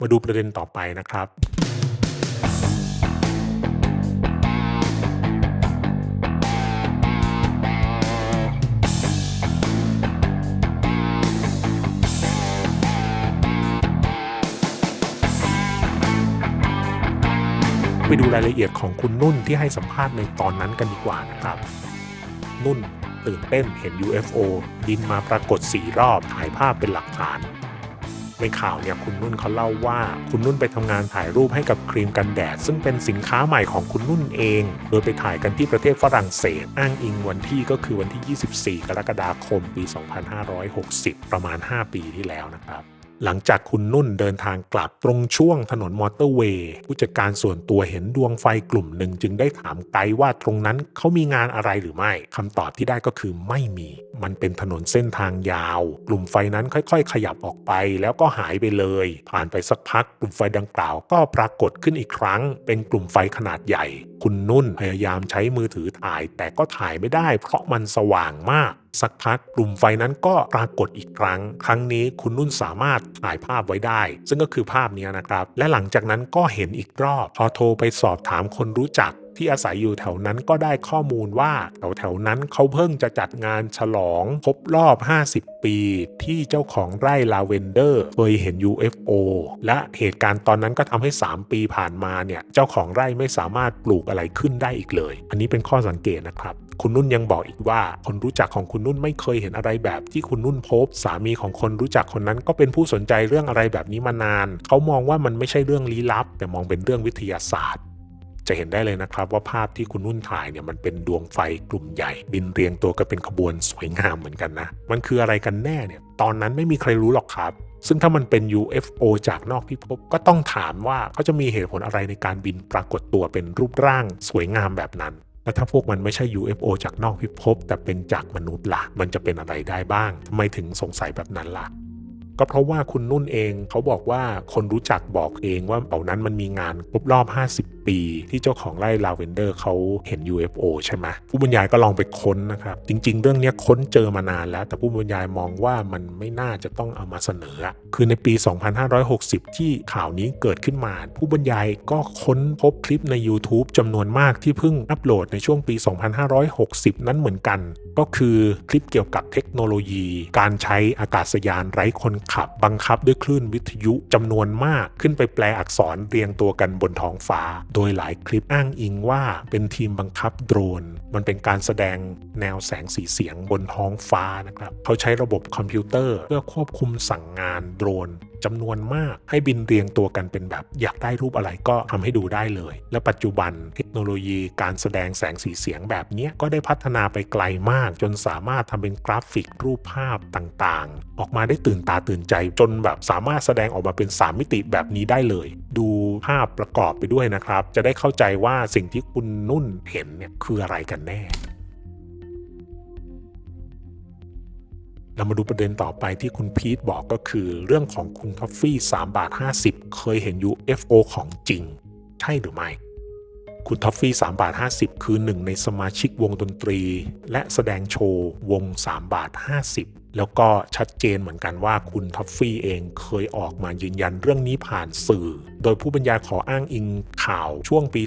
มาดูประเด็นต่อไปนะครับไปดูรายละเอียดของคุณนุ่นที่ให้สัมภาษณ์ในตอนนั้นกันดีกว่านะครับ นุ่นตื่นเต้นเห็น UFO บินมาปรากฏสี่รอบถ่ายภาพเป็นหลักฐาน ในข่าวเนี่ยคุณนุ่นเขาเล่าว่าคุณนุ่นไปทำงานถ่ายรูปให้กับครีมกันแดด ซึ่งเป็นสินค้าใหม่ของคุณนุ่นเอง โดยไปถ่ายกันที่ประเทศฝรั่งเศส อ้างอิงวันที่ก็คือวันที่ 24 กรกฎาคม ปี 2560 ประมาณ 5 ปีที่แล้วนะครับ หลังจากคุณนุ่นเดินทางกลับตรงช่วงถนนมอเตอร์เวย์ผู้จัดการส่วนตัวเห็นดวงไฟกลุ่มหนึ่งจึงได้ถามไกด์ว่าตรงนั้นเขามีงานอะไรหรือไม่คำตอบที่ได้ก็คือไม่มี มันเป็นถนนเส้นทางยาว กลุ่มไฟนั้นค่อย ๆ ขยับออกไปแล้วก็หายไปเลย ผ่านไปสักพักกลุ่มไฟดังกล่าวก็ปรากฏขึ้นอีกครั้ง เป็นกลุ่มไฟขนาดใหญ่ คุณนุ่นพยายามใช้มือถือถ่าย แต่ก็ถ่ายไม่ได้ เพราะมันสว่างมาก สักพักกลุ่มไฟนั้นก็ปรากฏอีกครั้ง ครั้งนี้คุณนุ่นสามารถถ่ายภาพไว้ได้ ซึ่งก็คือภาพนี้นะครับ และหลังจากนั้นก็เห็นอีกรอบ พอโทรไปสอบถามคนรู้จัก ที่อาศัยอยู่แถวนั้นก็ได้ข้อมูลว่าแถวแถวนั้นเขาเพิ่งจะจัดงานฉลองครบรอบ 50 ปี ที่เจ้าของไร่ลาเวนเดอร์เคยเห็น UFO และเหตุการณ์ตอนนั้นก็ทำให้ 3 ปีผ่านมาเนี่ยเจ้าของไร่ไม่สามารถปลูกอะไรขึ้นได้อีกเลย อันนี้เป็นข้อสังเกตนะครับ คุณนุ่นยังบอกอีกว่า คนรู้จักของคุณนุ่นไม่เคยเห็นอะไรแบบที่คุณนุ่นพบ สามีของคนรู้จักคนนั้นก็เป็นผู้สนใจเรื่องอะไรแบบนี้มานาน เขามองว่ามันไม่ใช่เรื่องลี้ลับ แต่มองเป็นเรื่องวิทยาศาสตร์ จะเห็นได้เลยนะครับว่าภาพที่คุณนุ่นถ่ายเนี่ยมันเป็นดวงไฟกลุ่มใหญ่ บินเรียงตัวกันเป็นขบวนสวยงามเหมือนกันนะ มันคืออะไรกันแน่เนี่ย ตอนนั้นไม่มีใครรู้หรอกครับ ซึ่งถ้ามันเป็น UFO จากนอกพิภพก็ต้องถามว่าเขาจะมีเหตุผลอะไรในการบินปรากฏตัวเป็นรูปร่างสวยงามแบบนั้นและถ้าพวกมันไม่ใช่ UFO จากนอกพิภพ แต่เป็นจากมนุษย์ล่ะ มันจะเป็นอะไรได้บ้างทำไมถึงสงสัยแบบนั้นล่ะ ก็เพราะว่าคุณนุ่นเองเขาบอกว่าคนรู้จักบอกเองว่าเป่านั้นมันมีงานครบรอบ 50 ปีที่เจ้าของไร่ลาเวนเดอร์เขาเห็น UFO ใช่ไหมผู้บรรยายก็ลองไปค้นนะครับ จริง ๆ เรื่องนี้ค้นเจอมานานแล้ว แต่ผู้บรรยายมองว่ามันไม่น่าจะต้องเอามาเสนอ คือในปี 2560 ที่ข่าวนี้เกิดขึ้นมา ผู้บรรยายก็ค้นพบคลิปใน YouTube จำนวนมากที่เพิ่งอัปโหลดในช่วงปี 2560 นั้นเหมือนกัน ก็คือคลิปเกี่ยวกับเทคโนโลยี การใช้อากาศยานไร้คนขับ บังคับด้วยคลื่นวิทยุจำนวนมากขึ้นไปแปลอักษรเรียงตัวกันบนท้องฟ้าโดยหลายคลิปอ้างอิงว่าเป็นทีมบังคับโดรน มันเป็นการแสดงแนวแสงสีเสียงบนท้องฟ้านะครับ เขาใช้ระบบคอมพิวเตอร์เพื่อควบคุมสั่งงานโดรนจำนวนมากให้บินเรียงตัวกันเป็นแบบ อยากได้รูปอะไรก็ทำให้ดูได้เลย และปัจจุบันเทคโนโลยีการแสดงแสงสีเสียงแบบนี้ก็ได้พัฒนาไปไกลมาก จนสามารถทำเป็นกราฟิกรูปภาพต่างๆ ออกมาได้ตื่นตาตื่นใจ จนแบบสามารถแสดงออกมาเป็น 3 มิติแบบนี้ได้เลย ดูภาพประกอบไปด้วยนะครับ จะได้เข้าใจว่าสิ่งที่คุณนุ่นเห็นเนี่ยคืออะไรกันแน่ เรามาดูประเด็นต่อไปที่คุณพีทบอกก็คือ เรื่องของคุณท็อฟฟี่3บาท50 เคยเห็น UFO ของจริง ใช่หรือไม่ คุณท็อฟฟี่3บาท 50 คือหนึ่งในสมาชิกวงดนตรี และแสดงโชว์วง 3 บาท 50 แล้วก็ชัดเจนเหมือนกันว่าคุณท็อฟฟี่เองเคยออกมายืนยันเรื่องนี้ผ่านสื่อ โดยผู้บรรยายขออ้างอิงข่าวช่วงปี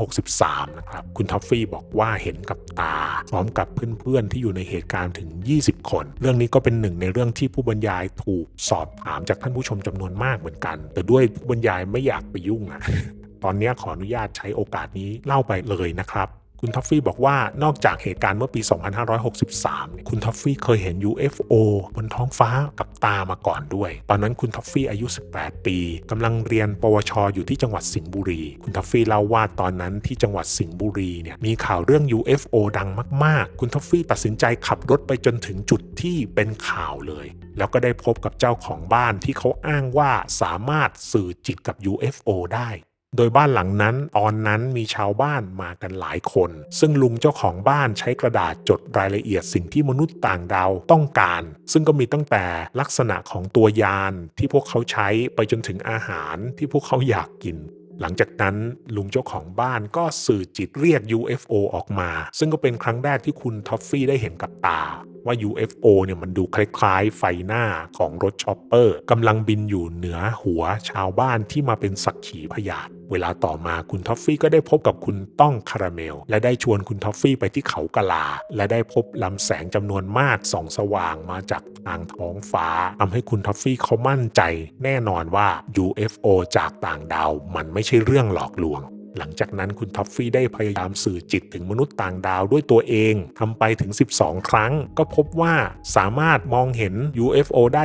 2563 นะครับ คุณท็อฟฟี่บอกว่าเห็นกับตา พร้อมกับเพื่อนๆที่อยู่ในเหตุการณ์ถึง 20 คน เรื่องนี้ก็เป็นหนึ่งในเรื่องที่ผู้บรรยายถูกสอบถามจากท่านผู้ชมจำนวนมากเหมือนกัน แต่ด้วยผู้บรรยายไม่อยากไปยุ่งอะ ตอนนี้ขออนุญาตใช้โอกาสนี้เล่าไปเลยนะครับคุณท็อฟฟี่บอกว่านอกจากเหตุการณ์เมื่อปี 2563เนี่ยคุณท็อฟฟี่เคยเห็น UFO บนท้องฟ้ากับตามาก่อนด้วย ตอนนั้นคุณท็อฟฟี่อายุ 18 ปีกำลังเรียนปวชอยู่ที่จังหวัดสิงห์บุรี คุณท็อฟฟี่เล่าว่าตอนนั้นที่จังหวัดสิงห์บุรีเนี่ยมีข่าวเรื่อง UFO ดังมากๆ คุณท็อฟฟี่ตัดสินใจขับรถไปจนถึงจุดที่เป็นข่าวเลย แล้วก็ได้พบกับเจ้าของบ้านที่เขาอ้างว่าสามารถสื่อจิตกับ UFO ได้ โดยบ้านหลังนั้นตอนนั้นมีชาวบ้านมากันหลายคน ซึ่งลุงเจ้าของบ้านใช้กระดาษจดรายละเอียดสิ่งที่มนุษย์ต่างดาวต้องการ ซึ่งก็มีตั้งแต่ลักษณะของตัวยานที่พวกเขาใช้ไปจนถึงอาหารที่พวกเขาอยากกินหลังจากนั้นลุงเจ้าของบ้านก็สื่อจิตเรียก UFO ออกมา ซึ่งก็เป็นครั้งแรกที่คุณท็อฟฟี่ได้เห็นกับตา ว่า UFO เนี่ยมันดูคล้ายๆไฟหน้าของรถชอปเปอร์กำลังบินอยู่เหนือหัวชาวบ้านที่มาเป็นสักขีพยานเวลาต่อมาคุณท็อฟฟี่ก็ได้พบกับคุณต้องคาราเมล และได้ชวนคุณท็อฟฟี่ไปที่เขากะลา และได้พบลำแสงจำนวนมากส่องสว่างมาจากทางท้องฟ้าทำให้คุณท็อฟฟี่เขามั่นใจ แน่นอนว่า UFO จากต่างดาวมันไม่ใช่เรื่องหลอกลวง หลังจากนั้นคุณท็อฟฟี่ได้พยายามสื่อจิตถึงมนุษย์ต่างดาวด้วยตัวเองทำไปถึง 12 ครั้ง ก็พบว่าสามารถมองเห็น UFO ได้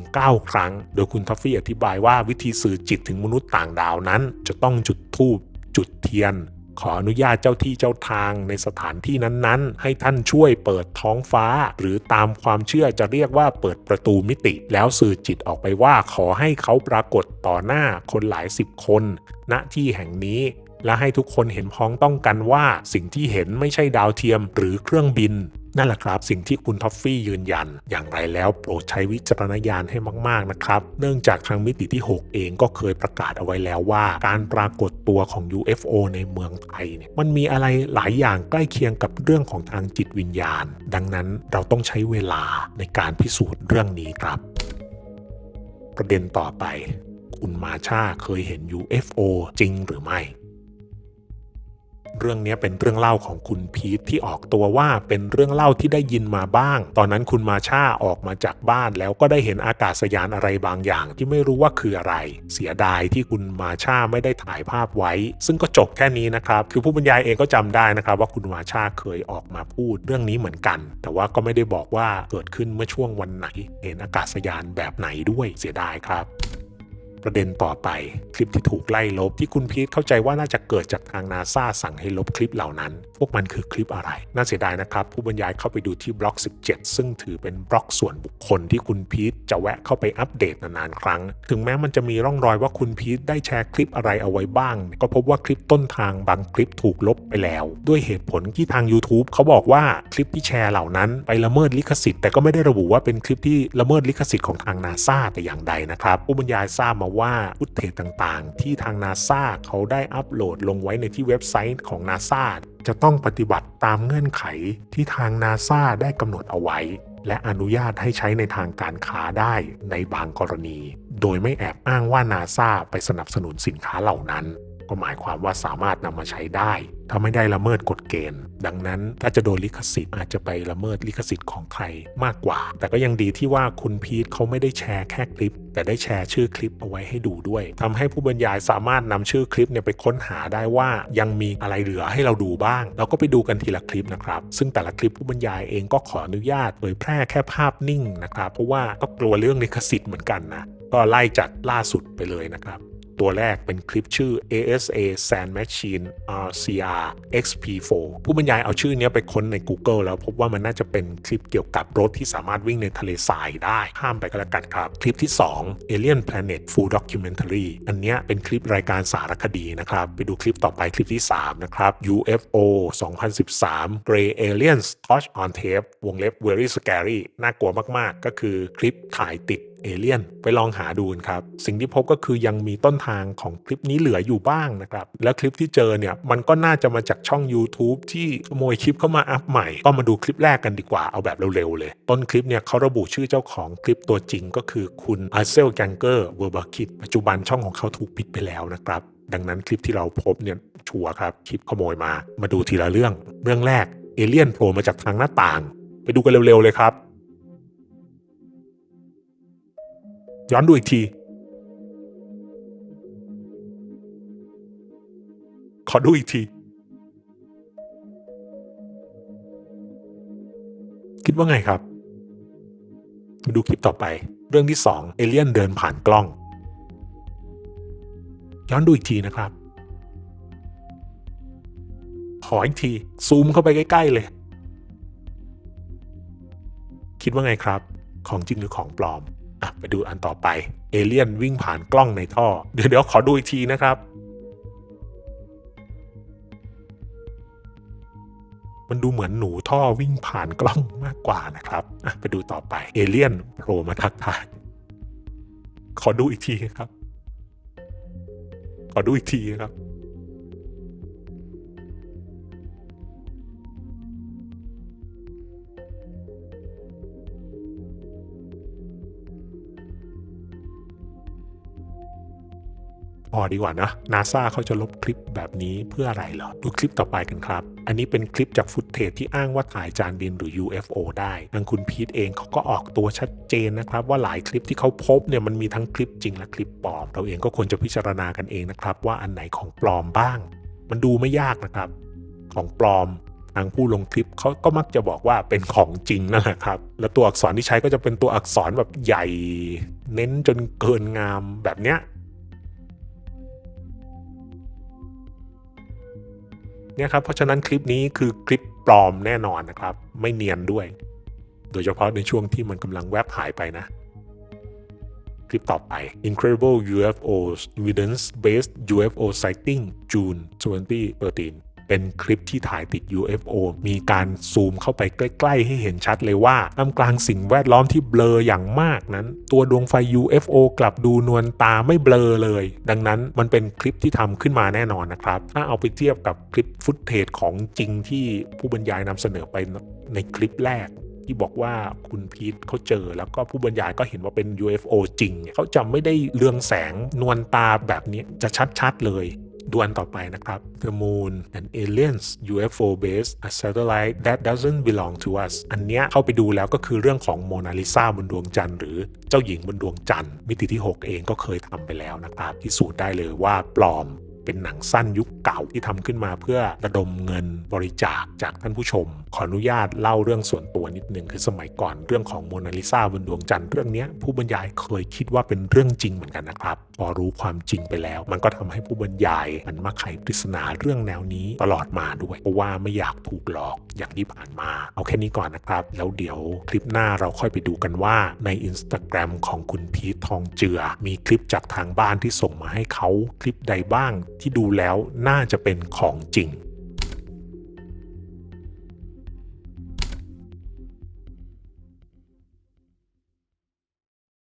8-9 ครั้ง โดยคุณท็อฟฟี่อธิบายว่าวิธีสื่อจิตถึงมนุษย์ต่างดาวนั้น จะต้องจุดธูปจุดเทียนขออนุญาตเจ้าที่เจ้าทางในสถานที่นั้นๆ ให้ท่านช่วยเปิดท้องฟ้า หรือตามความเชื่อจะเรียกว่าเปิดประตูมิติ แล้วสื่อจิตออกไปว่าขอให้เขาปรากฏต่อหน้าคนหลายสิบคน ณที่แห่งนี้ และให้ทุกคนเห็นพ้องต้องกันว่าสิ่งที่เห็นไม่ใช่ดาวเทียมหรือเครื่องบิน นั่นแหละครับ สิ่งที่คุณท็อฟฟี่ยืนยัน อย่างไรแล้วโปรดใช้วิจารณญาณให้มาก ๆ นะครับ เนื่องจากทางมิติที่ 6 เองก็เคยประกาศเอาไว้แล้วว่า การปรากฏตัวของ UFO ในเมืองไทยเนี่ยมันมีอะไรหลายอย่างใกล้เคียงกับเรื่องของทางจิตวิญญาณ ดังนั้นเราต้องใช้เวลาในการพิสูจน์เรื่องนี้ครับ ประเด็นต่อไป คุณมาชาเคยเห็น UFO จริงหรือไม่ เรื่องนี้เป็นเรื่องเล่าของคุณพีทที่ออกตัวว่าเป็นเรื่องเล่าที่ได้ยินมาบ้าง ตอนนั้นคุณมาชาออกมาจากบ้านแล้วก็ได้เห็นอากาศยานอะไรบางอย่างที่ไม่รู้ว่าคืออะไร เสียดายที่คุณมาชาไม่ได้ถ่ายภาพไว้ ซึ่งก็จบแค่นี้นะครับ คือผู้บรรยายเองก็จำได้นะครับ ว่าคุณมาชาเคยออกมาพูดเรื่องนี้เหมือนกัน แต่ว่าก็ไม่ได้บอกว่าเกิดขึ้นเมื่อช่วงวันไหน เห็นอากาศยานแบบไหนด้วยเสียดายครับ ประเด็นต่อไป คลิปที่ถูกไล่ลบที่คุณพีทเข้าใจว่าน่าจะเกิดจากทางนาซาสั่งให้ลบคลิปเหล่านั้น พวกมันคือคลิปอะไร น่าเสียดายนะครับ ผู้บรรยายเข้าไปดูที่บล็อก 17 ซึ่งถือเป็นบล็อกส่วนบุคคลที่คุณพีทจะแวะเข้าไปอัปเดตนานๆครั้ง ถึงแม้มันจะมีร่องรอยว่าคุณพีทได้แชร์คลิปอะไรเอาไว้บ้าง ก็พบว่าคลิปต้นทางบางคลิปถูกลบไปแล้ว ด้วยเหตุผลที่ทาง YouTube เขาบอกว่าคลิปที่แชร์เหล่านั้นไปละเมิดลิขสิทธิ์แต่ก็ไม่ได้ระบุว่าเป็นคลิปที่ละเมิดลิขสิทธิ์ของทางนาซาแต่อย่างใดนะครับผู้บรรยายทราบมาว่าอุตเทศต่างๆ ที่ทางนาซาเขาได้อัปโหลดลงไว้ในที่เว็บไซต์ของนาซาจะต้องปฏิบัติตามเงื่อนไขที่ทางนาซาได้กำหนดเอาไว้ และอนุญาตให้ใช้ในทางการค้าได้ในบางกรณี โดยไม่แอบอ้างว่านาซาไปสนับสนุนสินค้าเหล่านั้น ก็หมายความว่าสามารถนำมาใช้ได้ ถ้าไม่ได้ละเมิดกฎเกณฑ์ ดังนั้นถ้าจะโดนลิขสิทธิ์อาจจะไปละเมิดลิขสิทธิ์ของใครมากกว่า แต่ก็ยังดีที่ว่าคุณพีทเขาไม่ได้แชร์แค่คลิป แต่ได้แชร์ชื่อคลิปเอาไว้ให้ดูด้วยทำให้ผู้บรรยายสามารถนำชื่อคลิปเนี่ยไปค้นหาได้ว่ายังมีอะไรเหลือให้เราดูบ้าง เราก็ไปดูกันทีละคลิปนะครับ ซึ่งแต่ละคลิปผู้บรรยายเองก็ขออนุญาตเผยแพร่แค่ภาพนิ่งนะครับ เพราะว่าก็กลัวเรื่องลิขสิทธิ์เหมือนกันนะก็ไล่จากล่าสุดไปเลยนะครับ ตัวแรกเป็นคลิปชื่อ ASA Sand Machine RCR XP4 ผู้บรรยายเอาชื่อนี้ไปค้นใน Google แล้วพบว่ามันน่าจะเป็นคลิปเกี่ยวกับรถที่สามารถวิ่งในทะเลทรายได้ ข้ามไปก็แล้วกันครับ คลิปที่ 2 Alien Planet Full Documentary อันนี้เป็นคลิปรายการสารคดีนะครับ ไปดูคลิปต่อไปคลิปที่ 3 นะครับ UFO 2013 Grey Aliens Touch on Tape วงเล็บ Very Scary น่ากลัวมาก ๆ ก็คือคลิปถ่ายติด เอเลียนไปลองหาดูกันครับ สิ่งที่พบก็คือยังมีต้นทางของคลิปนี้เหลืออยู่บ้างนะครับ แล้วคลิปที่เจอเนี่ยมันก็น่าจะมาจากช่อง YouTube ที่ขโมยคลิปเข้ามาอัพใหม่ ก็มาดูคลิปแรกกันดีกว่าเอาแบบเร็วๆเลย ต้นคลิปเนี่ยเขาระบุชื่อเจ้าของคลิปตัวจริงก็คือคุณอาเซลแกงเกอร์เวอร์บาคิดปัจจุบันช่องของเขาถูกปิดไปแล้วนะครับ ดังนั้นคลิปที่เราพบเนี่ยชัวร์ครับคลิปขโมยมา มาดูทีละเรื่อง เรื่องแรกเอเลี่ยนโผล่มาจากทางหน้าต่าง ไปดูกันเร็วๆเลยครับ ย้อนดูอีกที ขอดูอีกที คิดว่าไงครับ มาดูคลิปต่อไป เรื่องที่สองเอเลี่ยนเดินผ่านกล้อง ย้อนดูอีกทีนะครับ ขออีกที ซูมเข้าไปใกล้ๆเลย คิดว่าไงครับ ของจริงหรือของปลอม อะไปดูอันต่อไป เอเลี่ยนวิ่งผ่านกล้องในท่อ เดี๋ยวเดี๋ยวขอดูอีกทีนะครับ มันดูเหมือนหนูท่อวิ่งผ่านกล้องมากกว่านะครับอะไปดูต่อไป เอเลี่ยนโผล่มาทักทาย ขอดูอีกทีครับ ขอดูอีกทีครับ พอดีกว่านะนาซาเขาจะลบคลิปแบบนี้เพื่ออะไรเหรอ ดูคลิปต่อไปกันครับ อันนี้เป็นคลิปจากฟุตเทจที่อ้างว่าถ่ายจานบินหรือ UFO ได้ทางคุณพีทเองเขาก็ออกตัวชัดเจนนะครับ ว่าหลายคลิปที่เขาพบเนี่ยมันมีทั้งคลิปจริงและคลิปปลอม เราเองก็ควรจะพิจารณากันเองนะครับ ว่าอันไหนของปลอมบ้าง มันดูไม่ยากนะครับ ของปลอมทางผู้ลงคลิปเขาก็มักจะบอกว่าเป็นของจริงนั่นแหละครับ แล้วตัวอักษรที่ใช้ก็จะเป็นตัวอักษรแบบใหญ่ เน้นจนเกินงามแบบเนี้ย เนี่ยครับเพราะฉะนั้นคลิปนี้คือคลิปปลอมแน่นอนนะครับ ไม่เนียนด้วย โดยเฉพาะในช่วงที่มันกำลังแวบหายไปนะ คลิปต่อไป Incredible UFOs Evidence Based UFO Sighting June 2013 เป็นคลิปที่ถ่ายติด UFO มีการซูมเข้าไปใกล้ๆ ให้เห็นชัดเลยว่าท่ามกลางสิ่งแวดล้อมที่เบลออย่างมากนั้น ตัวดวงไฟ UFO กลับดูนวลตาไม่เบลอเลย ดังนั้นมันเป็นคลิปที่ทำขึ้นมาแน่นอนนะครับ ถ้าเอาไปเทียบกับคลิปฟุตเทจของจริงที่ผู้บรรยายนำเสนอไปในคลิปแรกที่บอกว่าคุณพีทเขาเจอแล้วก็ผู้บรรยายก็เห็นว่าเป็น UFO จริงเนี่ยเขาจะไม่ได้เรืองแสงนวลตาแบบนี้จะชัดๆเลย ดวนต่อไปนะครับ The Moon and Aliens UFO Base a satellite that doesn't belong to us อันเนี้ยเข้าไปดูแล้วก็คือเรื่องของโมนาลิซาบนดวงจันทร์หรือเจ้าหญิงบนดวงจันทร์มิติที่ 6 เองก็เคยทำไปแล้วนะครับพิสูจน์ได้เลยว่าปลอม เป็นหนังสั้นยุคเก่าที่ทำขึ้นมาเพื่อระดมเงินบริจาคจากท่านผู้ชม ขออนุญาตเล่าเรื่องส่วนตัวนิดนึงคือสมัยก่อนเรื่องของโมนาลิซาบนดวงจันทร์เรื่องนี้ผู้บรรยายเคยคิดว่าเป็นเรื่องจริงเหมือนกันนะครับ พอรู้ความจริงไปแล้ว มันก็ทำให้ผู้บรรยายมันมาไขปริศนาเรื่องแนวนี้ตลอดมาด้วยเพราะว่าไม่อยากถูกหลอกอย่างที่ผ่านมา เอาแค่นี้ก่อนนะครับ แล้วเดี๋ยวคลิปหน้าเราค่อยไปดูกันว่าใน Instagram ของคุณพีททองเจือ มีคลิปจากทางบ้านที่ส่งมาให้เขาคลิปใดบ้างที่ดูแล้วน่าจะเป็นของจริง